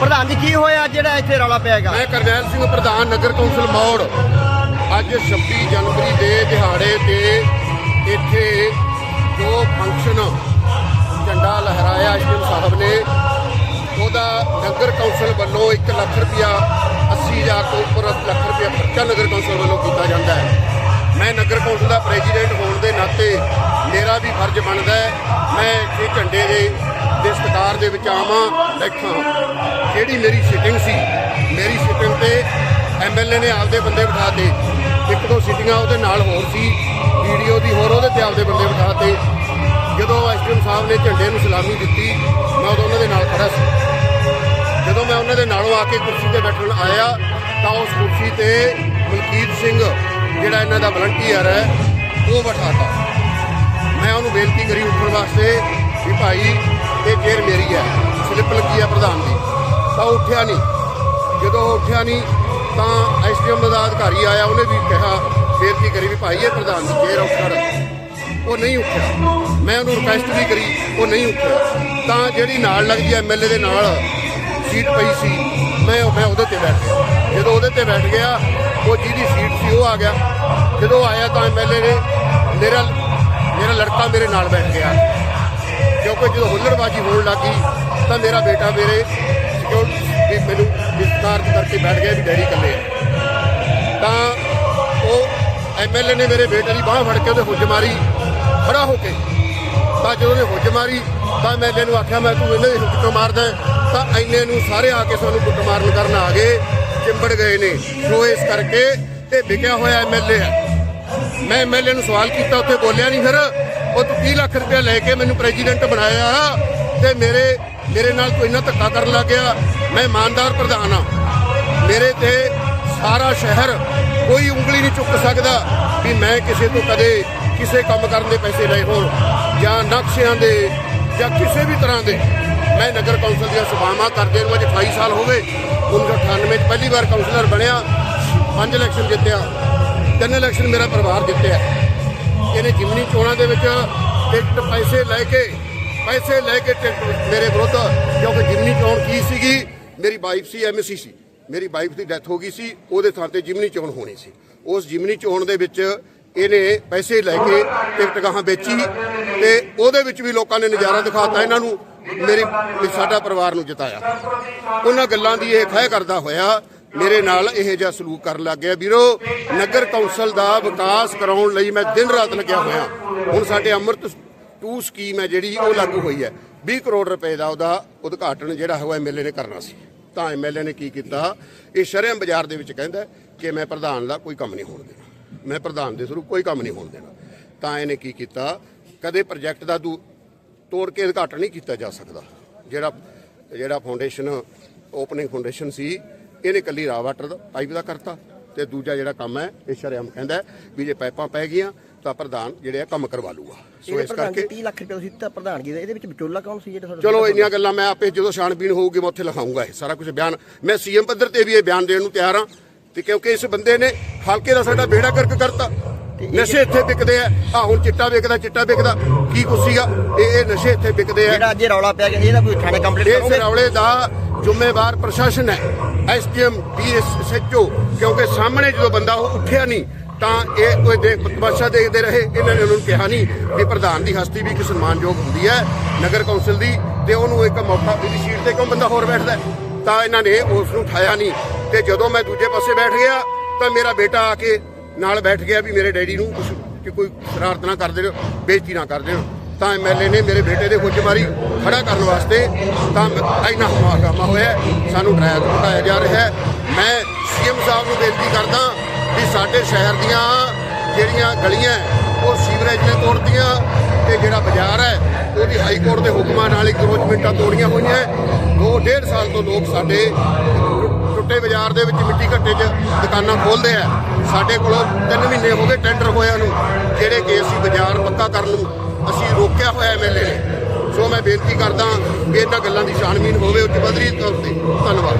ਪ੍ਰਧਾਨ ਜੀ, ਕੀ ਹੋਇਆ? ਜਿਹੜਾ ਇੱਥੇ ਰੌਲਾ ਪਿਆ ਹੈਗਾ। ਮੈਂ ਕਰਨੈਲ ਸਿੰਘ, ਪ੍ਰਧਾਨ ਨਗਰ ਕੌਂਸਲ ਮੌੜ। ਅੱਜ 26 ਜਨਵਰੀ ਦੇ ਦਿਹਾੜੇ ਤੇ ਇੱਥੇ ਜੋ ਫੰਕਸ਼ਨ ਝੰਡਾ ਲਹਿਰਾਇਆ ਐਸਡੀਐਮ ਸਾਹਿਬ ਨੇ, ਉਹਦਾ ਨਗਰ ਕੌਂਸਲ ਵੱਲੋਂ 1 ਲੱਖ ਰੁਪਇਆ 80000 ਤੋਂ ਉੱਪਰ ਲੱਖ ਰੁਪਇਆ ਖਰਚਾ ਨਗਰ ਕੌਂਸਲ ਵੱਲੋਂ ਕੀਤਾ ਜਾਂਦਾ ਹੈ। ਮੈਂ ਨਗਰ ਕੌਂਸਲ ਦਾ ਪ੍ਰੈਜ਼ੀਡੈਂਟ ਹੋਣ ਦੇ ਨਾਤੇ ਮੇਰਾ ਵੀ ਫਰਜ਼ ਬਣਦਾ ਹੈ, ਮੈਂ ਇਹ ਝੰਡੇ ਦੇ ਦੇ ਸਤਿਕਾਰ ਦੇ ਵਿੱਚ ਆਵਾਂ, ਬੈਠਾਂ ਜਿਹੜੀ ਮੇਰੀ ਸਿਟਿੰਗ ਸੀ, ਮੇਰੀ ਸਿਟਿੰਗ ਤੇ ਐਮਐਲਏ ਨੇ ਆਪਦੇ ਬੰਦੇ ਬਿਠਾਤੇ ਇੱਕ ਦੋ ਸਿਟਿੰਗਾਂ ਉਹਦੇ ਨਾਲ ਹੋਰ ਸੀ, ਵੀਡੀਓ ਦੀ ਹੋਰ, ਉਹਦੇ ਤੇ ਆਪਦੇ ਬੰਦੇ ਬਿਠਾਤੇ ਜਦੋਂ ਐਸਡੀਐਮ ਸਾਹਿਬ ਨੇ ਝੰਡੇ ਨੂੰ ਸਲਾਮੀ ਦਿੱਤੀ, ਮੈਂ ਉਦੋਂ ਉਹਨਾਂ ਦੇ ਨਾਲ ਖੜਾ ਸੀ। ਜਦੋਂ ਮੈਂ ਉਹਨਾਂ ਦੇ ਨਾਲੋਂ ਆ ਕੇ ਕੁਰਸੀ ਤੇ ਬੈਠਣ ਆਇਆ, ਤਾਂ ਉਸ ਕੁਰਸੀ ਤੇ ਮਲਕੀਤ ਸਿੰਘ ਜਿਹੜਾ ਇਹਨਾਂ ਦਾ ਵਲੰਟੀਅਰ ਹੈ, ਉਹ ਬਿਠਾਤਾ। ਮੈਂ ਉਹਨੂੰ ਬੇਨਤੀ ਕਰੀ ਉੱਠਣ ਵਾਸਤੇ ਵੀ ਭਾਈ, ਇਹ ਚੇਅਰ ਮੇਰੀ ਹੈ। ਸਲਿੱਪ ਲੱਗੀ ਹੈ ਪ੍ਰਧਾਨ ਦੀ। ਤਾਂ ਉਹ ਉੱਠਿਆ ਨਹੀਂ। ਜਦੋਂ ਉਹ ਉੱਠਿਆ ਨਹੀਂ, ਤਾਂ ਐਸਡੀਐਮ ਦਾ ਅਧਿਕਾਰੀ ਆਇਆ, ਉਹਨੇ ਵੀ ਕਿਹਾ, ਬੇਨਤੀ ਕਰੀ ਵੀ ਭਾਈ, ਇਹ ਪ੍ਰਧਾਨ ਦੀ ਚੇਅਰ ਉੱਠੜ ਉਹ ਨਹੀਂ ਉੱਠਿਆ। ਮੈਂ ਉਹਨੂੰ ਰਿਕੁਐਸਟ ਵੀ ਕਰੀ, ਉਹ ਨਹੀਂ ਉੱਠਿਆ। ਤਾਂ ਜਿਹੜੀ ਨਾਲ ਲੱਗਦੀ ਹੈ ਐਮਐਲਏ ਦੇ ਨਾਲ, ਸੀਟ ਪਈ ਸੀ, ਮੈਂ ਮੈਂ ਉਹਦੇ ਤੇ ਬੈਠ ਗਿਆ। ਜਦੋਂ ਉਹਦੇ ਤੇ ਬੈਠ ਗਿਆ ਉਹ ਜਿਹਦੀ ਸੀਟ ਸੀ, ਉਹ ਆ ਗਿਆ। ਜਦੋਂ ਆਇਆ ਤਾਂ ਐਮਐਲਏ ਨੇ ਮੇਰਾ ਮੇਰਾ ਲੜਕਾ ਮੇਰੇ ਨਾਲ ਬੈਠ ਗਿਆ। ਕਿਉਂਕਿ ਜਦੋਂ ਹੁੱਲੜਬਾਜੀ ਹੋਣ ਲੱਗੀ ਤਾਂ ਮੇਰਾ ਬੇਟਾ ਮੇਰੇ ਸਿਕਿਉਰਿਟੀ ਵੀ ਮੈਨੂੰ ਵਿਸਤਾਰ ਕਰਕੇ ਬੈਠ ਗਿਆ ਵੀ ਡੈਡੀ ਇਕੱਲੇ ਤਾਂ ਉਹ ਐਮਐਲਏ ਨੇ ਮੇਰੇ ਬੇਟੇ ਦੀ ਬਾਹ ਫੜ ਕੇ ਉਹਦੇ ਹੁੱਜ ਮਾਰੀ, ਖੜਾ ਹੋ ਕੇ। ਤਾਂ ਜਦੋਂ ਉਹਨੇ ਹੁੱਜ ਮਾਰੀ, ਤਾਂ ਐਮਐਲਏ ਨੂੰ ਆਖਿਆ, ਮੈਂ ਤੂੰ ਇਹਨੇ ਹੁੱਜ ਕਿਉਂ ਮਾਰਦਾ ਤਾਂ ਐਨੇ ਨੂੰ ਸਾਰੇ ਆ ਕੇ ਸਾਨੂੰ ਕੁੱਟ ਮਾਰਨ ਕਰਨ ਆ ਗਏ। ਚਿੰਬੜ ਗਏ ਨੇ। ਸੋ ਇਸ ਕਰਕੇ ਇਹ ਵਿਕਿਆ ਹੋਇਆ ਐਮਐਲਏ ਹੈ। ਮੈਂ ਐਮਐਲਏ ਨੂੰ ਸਵਾਲ ਕੀਤਾ, ਉੱਥੇ ਬੋਲਿਆ ਨਹੀਂ ਫਿਰ। ਉਹ ਤੂੰ 30 ਲੱਖ ਰੁਪਏ ਲੈ ਕੇ ਮੈਨੂੰ ਪ੍ਰੈਜ਼ੀਡੈਂਟ ਬਣਾਇਆ ਤੇ ਮੇਰੇ ਮੇਰੇ ਨਾਲ ਤੂੰ ਇੰਨਾ ਧੱਕਾ ਕਰਨ ਲੱਗ ਗਿਆ। ਮੈਂ ਇਮਾਨਦਾਰ ਪ੍ਰਧਾਨ ਆ ਮੇਰੇ ਤੇ ਸਾਰਾ ਸ਼ਹਿਰ ਕੋਈ ਉਂਗਲੀ ਨਹੀਂ ਚੁੱਕ ਸਕਦਾ ਵੀ ਮੈਂ ਕਿਸੇ ਤੋਂ ਕਦੇ ਕਿਸੇ ਕੰਮ ਕਰਨ ਦੇ ਪੈਸੇ ਲਏ ਹੋਣ ਜਾਂ ਨਕਸ਼ਿਆਂ ਦੇ ਜਾਂ ਕਿਸੇ ਵੀ ਤਰ੍ਹਾਂ ਦੇ। ਮੈਂ ਨਗਰ ਕੌਂਸਲ ਦੀਆਂ ਸਭਾਵਾਂ ਕਰਦੇ ਨੂੰ ਅੱਜ 28 ਸਾਲ ਹੋ ਗਏ। 1998 ਚ ਪਹਿਲੀ ਵਾਰ ਕਾਉਂਸਲਰ ਬਣਿਆ, ਪੰਜ ਇਲੈਕਸ਼ਨ ਜਿੱਤਿਆ, ਤਿੰਨ ਇਲੈਕਸ਼ਨ ਮੇਰਾ ਪਰਿਵਾਰ ਜਿੱਤਿਆ। ਇਹਨੇ ਜਿਮਨੀ ਚੋਣਾਂ ਦੇ ਵਿੱਚ ਟਿਕਟ ਪੈਸੇ ਲੈ ਕੇ, ਪੈਸੇ ਲੈ ਕੇ ਟਿਕਟ ਮੇਰੇ ਵਿਰੁੱਧ, ਕਿਉਂਕਿ ਜਿਮਨੀ ਚੋਣ ਕੀ ਸੀਗੀ? ਮੇਰੀ ਵਾਈਫ ਸੀ ਐਮਸੀ ਸੀ। ਮੇਰੀ ਵਾਈਫ ਦੀ ਡੈਥ ਹੋ ਗਈ ਸੀ, ਉਹਦੇ ਥਾਂ ਤੇ ਜਿਮਨੀ ਚੋਣ ਹੋਣੀ ਸੀ। ਉਸ ਜਿਮਨੀ ਚੋਣ ਦੇ ਵਿੱਚ ਇਹਨੇ ਪੈਸੇ ਲੈ ਕੇ ਟਿਕਟ ਗਾਹਾਂ ਵੇਚੀ ਤੇ ਉਹਦੇ ਵਿੱਚ ਵੀ ਲੋਕਾਂ ਨੇ ਨਜ਼ਾਰਾ ਦਿਖਾਤਾ ਇਹਨਾਂ ਨੂੰ। ਮੇਰੀ ਸਾਡਾ ਪਰਿਵਾਰ ਨੂੰ ਜਿਤਾਇਆ। ਉਹਨਾਂ ਗੱਲਾਂ ਦੀ ਇਹ ਖਹਿ ਕਰਦਾ ਹੋਇਆ, ਮੇਰੇ ਨਾਲ ਇਹ ਜਿਹਾ ਸਲੂਕ ਕਰਨ ਲੱਗ ਗਿਆ। ਵੀਰੋ, ਨਗਰ ਕੌਂਸਲ ਦਾ ਵਿਕਾਸ ਕਰਾਉਣ ਲਈ ਮੈਂ ਦਿਨ ਰਾਤ ਲੱਗਿਆ ਹੋਇਆ। ਹੁਣ ਸਾਡੇ ਅੰਮ੍ਰਿਤ ਟੂ ਸਕੀਮ ਹੈ ਜਿਹੜੀ, ਉਹ ਲਾਗੂ ਹੋਈ ਹੈ। 20 ਕਰੋੜ ਰੁਪਏ ਦਾ ਉਹਦਾ ਉਦਘਾਟਨ ਜਿਹੜਾ ਹੋਇਆ ਐਮਐਲਏ ਨੇ ਕਰਨਾ ਸੀ। ਤਾਂ ਐਮਐਲਏ ਨੇ ਕੀ ਕੀਤਾ? ਇਹ ਸ਼ਰਮ ਬਾਜ਼ਾਰ ਦੇ ਵਿੱਚ ਕਹਿੰਦਾ ਕਿ ਮੈਂ ਪ੍ਰਧਾਨ ਦਾ ਕੋਈ ਕੰਮ ਨਹੀਂ ਹੋਣ ਦੇਣਾ। ਮੈਂ ਪ੍ਰਧਾਨ ਦੇ ਸਰੂਪ ਕੋਈ ਕੰਮ ਨਹੀਂ ਹੋਣ ਦੇਣਾ। ਤਾਂ ਇਹਨੇ ਕੀ ਕੀਤਾ? ਕਦੇ ਪ੍ਰੋਜੈਕਟ ਦਾ ਤੂੰ ਤੋੜ ਕੇ ਉਦਘਾਟਨ ਨਹੀਂ ਕੀਤਾ ਜਾ ਸਕਦਾ। ਜਿਹੜਾ ਜਿਹੜਾ ਫਾਊਂਡੇਸ਼ਨ ਓਪਨਿੰਗ ਫਾਊਂਡੇਸ਼ਨ ਸੀ ਇਹਨੇ ਕੱਲੀ ਰਾ ਵਾਟਰ ਦਾ ਪਾਈਪ ਦਾ ਕਰਤਾ ਤੇ ਦੂਜਾ ਜਿਹੜਾ ਕੰਮ ਹੈ ਇਹ ਸ਼ਰੇਆਮ ਕਹਿੰਦਾ ਵੀ ਜੇ ਪਾਈਪਾਂ ਪੈ ਗਈਆਂ ਤਾਂ ਪ੍ਰਧਾਨ ਜਿਹੜੇ ਆ ਕੰਮ ਕਰਵਾ ਲੂਗਾ। ਸੋ ਇਸ ਕਰਕੇ 30 ਲੱਖ ਰੁਪਏ ਤੁਸੀਂ ਦਿੱਤਾ ਪ੍ਰਧਾਨਗੀ ਦਾ ਇਹਦੇ ਵਿੱਚ ਵਿਚੋਲਾ ਕੌਣ ਸੀ ਜਿਹੜਾ ਚਲੋ ਇੰਨੀਆਂ ਗੱਲਾਂ ਮੈਂ ਆਪੇ ਜਦੋਂ ਛਾਣਬੀਣ ਹੋਊਗੀ ਮੈਂ ਉੱਥੇ ਲਿਖਾਉਂਗਾ ਇਹ ਸਾਰਾ ਕੁਝ ਬਿਆਨ। ਮੈਂ ਸੀਐਮ ਪੱਧਰ ਤੇ ਵੀ ਇਹ ਬਿਆਨ ਦੇਣ ਨੂੰ ਤਿਆਰ ਹਾਂ ਤੇ ਕਿਉਂਕਿ ਇਸ ਬੰਦੇ ਨੇ ਹਲਕੇ ਦਾ ਸਾਡਾ ਬੇੜਾ ਕਰਕ ਕਰਤਾ ਨਸ਼ੇ ਇੱਥੇ ਵਿਕਦੇ ਆ। ਆ ਹੁਣ ਚਿੱਟਾ ਵਿਕਦਾ ਚਿੱਟਾ ਵਿਕਦਾ। ਕੀ ਕੁਛ ਸੀਗਾ? ਇਹ ਇਹ ਨਸ਼ੇ ਇੱਥੇ ਵਿਕਦੇ ਆ। ਜਿਹੜਾ ਅੱਜ ਇਹ ਰੌਲਾ ਪਿਆ ਗਿਆ ਇਹਦਾ ਕੋਈ ਥਾਣੇ ਕੰਪਲੀਟ ਇਸ ਕਰੋਗੇ? ਰੌਲੇ ਦਾ ਜ਼ਿੰਮੇਵਾਰ ਪ੍ਰਸ਼ਾਸਨ ਹੈ। ਐਸਡੀਐਮ ਡੀਐਸਐਚਓ ਕਿਉਂਕਿ ਸਾਹਮਣੇ ਜਦੋਂ ਬੰਦਾ ਉਹ ਉੱਠਿਆ ਨਹੀਂ ਤਾਂ ਇਹ ਕੋਈ ਦੇ ਤਮਾਸ਼ਾ ਦੇਖਦੇ ਰਹੇ। ਇਹਨਾਂ ਨੇ ਉਹਨੂੰ ਕਿਹਾ ਨਹੀਂ ਵੀ ਪ੍ਰਧਾਨ ਦੀ ਹਸਤੀ ਵੀ ਇੱਕ ਸਨਮਾਨਯੋਗ ਹੁੰਦੀ ਹੈ ਨਗਰ ਕੌਂਸਲ ਦੀ ਤੇ ਉਹਨੂੰ ਇੱਕ ਮੌਕਾ ਦੀ ਸੀਟ ਤੇ ਕਿਉਂ ਬੰਦਾ ਹੋਰ ਬੈਠਦਾ ਹੈ? ਤਾਂ ਇਹਨਾਂ ਨੇ ਉਸ ਨੂੰ ਉਠਾਇਆ ਨਹੀਂ। ਤੇ ਜਦੋਂ ਮੈਂ ਦੂਜੇ ਪਾਸੇ ਬੈਠ ਗਿਆ ਤਾਂ ਮੇਰਾ ਬੇਟਾ ਆ ਕੇ ਨਾਲ ਬੈਠ ਗਿਆ ਵੀ ਮੇਰੇ ਡੈਡੀ ਨੂੰ ਕੁਛ ਕਿ ਕੋਈ ਸ਼ਰਾਰਤ ਨਾ ਕਰ ਦੇਣ ਬੇਇੱਜ਼ਤੀ ਨਾ ਕਰ ਦੇਣ ਤਾਂ ਐਮਐਲਏ ਨੇ ਮੇਰੇ ਬੇਟੇ ਦੇ ਹੁੱਜ ਮਾਰੀ, ਖੜਾ ਕਰਨ ਵਾਸਤੇ ਤਾਂ ਇੰਨਾ ਹਮਾਗਾਮਾ ਹੋਇਆ, ਸਾਨੂੰ ਡਰਾਇਆ ਧਮਕਾਇਆ ਜਾ ਰਿਹਾ ਹੈ। ਮੈਂ ਸੀਐਮ ਸਾਹਿਬ ਨੂੰ ਬੇਨਤੀ ਕਰਦਾ ਵੀ ਸਾਡੇ ਸ਼ਹਿਰ ਦੀਆਂ ਜਿਹੜੀਆਂ ਗਲੀਆਂ ਉਹ ਸੀਵਰੇਜ ਨੇ ਤੋੜਦੀਆਂ ਤੇ ਜਿਹੜਾ ਬਾਜ਼ਾਰ ਹੈ, ਉਹਦੀ ਹਾਈ ਕੋਰਟ ਦੇ ਹੁਕਮਾਂ ਨਾਲ ਹੀ ਕਰੋਚਮੈਂਟਾਂ ਤੋੜੀਆਂ ਹੋਈਆਂ ਹੈ। ਦੋ ਡੇਢ ਸਾਲ ਤੋਂ ਲੋਕ ਸਾਡੇ ਟੁੱਟੇ ਬਾਜ਼ਾਰ ਦੇ ਵਿੱਚ ਮਿੱਟੀ ਘੱਟੇ 'ਚ ਦੁਕਾਨਾਂ ਖੋਲਦੇ ਆ ਸਾਡੇ ਕੋਲੋਂ 3 ਮਹੀਨੇ ਹੋ ਗਏ ਟੈਂਡਰ ਹੋਇਆ ਨੂੰ, ਜਿਹੜੇ ਕਿ ਸੀ ਬਾਜ਼ਾਰ ਪੱਕਾ ਕਰਨ ਨੂੰ, ਅਸੀਂ ਰੋਕਿਆ ਹੋਇਆ ਐਮਐਲਏ ਨੇ। ਸੋ ਮੈਂ ਬੇਨਤੀ ਕਰਦਾ ਕਿ ਇਹਨਾਂ ਗੱਲਾਂ ਦੀ ਛਾਣਬੀਨ ਹੋਵੇ ਉੱਚ ਪੱਧਰੀ ਤੌਰ ਤੇ ਧੰਨਵਾਦ।